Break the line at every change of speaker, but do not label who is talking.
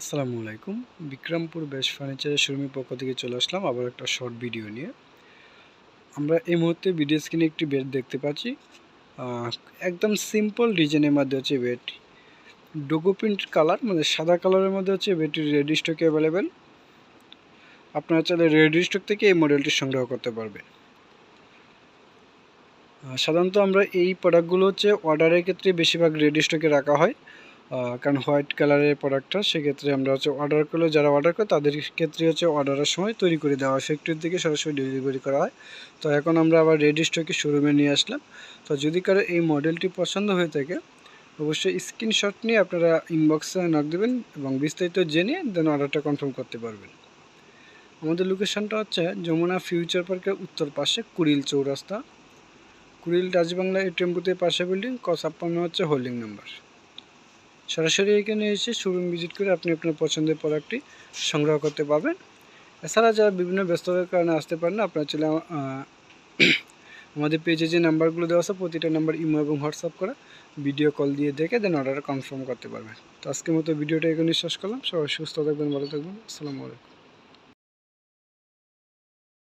আসসালামু আলাইকুম। বিক্রমপুর বেস্ট ফার্নিচারের শোরুমের পক্ষ থেকে চলে আসলাম আবার একটা শর্ট ভিডিও নিয়ে। আমরা এই মুহূর্তে ভিডিও স্ক্রিনে একটি বেড দেখতে পাচ্ছি। একদম সিম্পল ডিজাইনের মধ্যে হচ্ছে বেড ডোগো প্রিন্ট কালার মানে সাদা কালারের মধ্যে হচ্ছে বেডটি রেডি স্টকে অ্যাভেলেবেল আপনারা চাইলে রেডি স্টক থেকে এই মডেলটি সংগ্রহ করতে পারবেন। সাধারণত আমরা এই প্রোডাক্টগুলো হচ্ছে অর্ডারের ক্ষেত্রে বেশিরভাগ রেডি স্টকে রাখা হয়। কারণ হোয়াইট কালারের প্রোডাক্টটা, সেক্ষেত্রে আমরা হচ্ছে অর্ডার করলে যারা অর্ডার করে তাদের ক্ষেত্রে হচ্ছে অর্ডারের সময় তৈরি করে দেওয়া হয়। ফ্যাক্টরির থেকে সরাসরি ডেলিভারি করা হয়। তো এখন আমরা আবার রেডি স্টকে শোরুমে নিয়ে আসলাম। তো যদি কারও এই মডেলটি পছন্দ হয়ে থাকে, অবশ্যই স্ক্রিনশট নিয়ে আপনারা ইনবক্সে নক দেবেন এবং বিস্তারিত জেনে দেন অর্ডারটা কনফার্ম করতে পারবেন। আমাদের লোকেশনটা হচ্ছে যমুনা ফিউচার পার্কের উত্তর পাশে কুড়িল চৌরাস্তা। কুড়িল রাজবাংলা এটিএম বুথের পাশে বিল্ডিং ক ছাপ্পান্ন হচ্ছে হোল্ডিং নাম্বার সরাসরি এখানে এসে শোরুম ভিজিট করে আপনি আপনার পছন্দের প্রোডাক্টটি সংগ্রহ করতে পারবেন। এছাড়া যারা বিভিন্ন ব্যস্ততার কারণে আসতে পারেন না, আপনার ছেলে আমাদের পেজে যে নাম্বারগুলো দেওয়া আছে, প্রতিটা নাম্বার ইমো এবং হোয়াটসঅ্যাপ করে ভিডিও কল দিয়ে দেখে দেন অর্ডারটা কনফার্ম করতে পারবেন। তো আজকের মতো ভিডিওটা এখানে শেষ করলাম। সবাই সুস্থ থাকবেন, ভালো থাকবেন। আসসালামু আলাইকুম।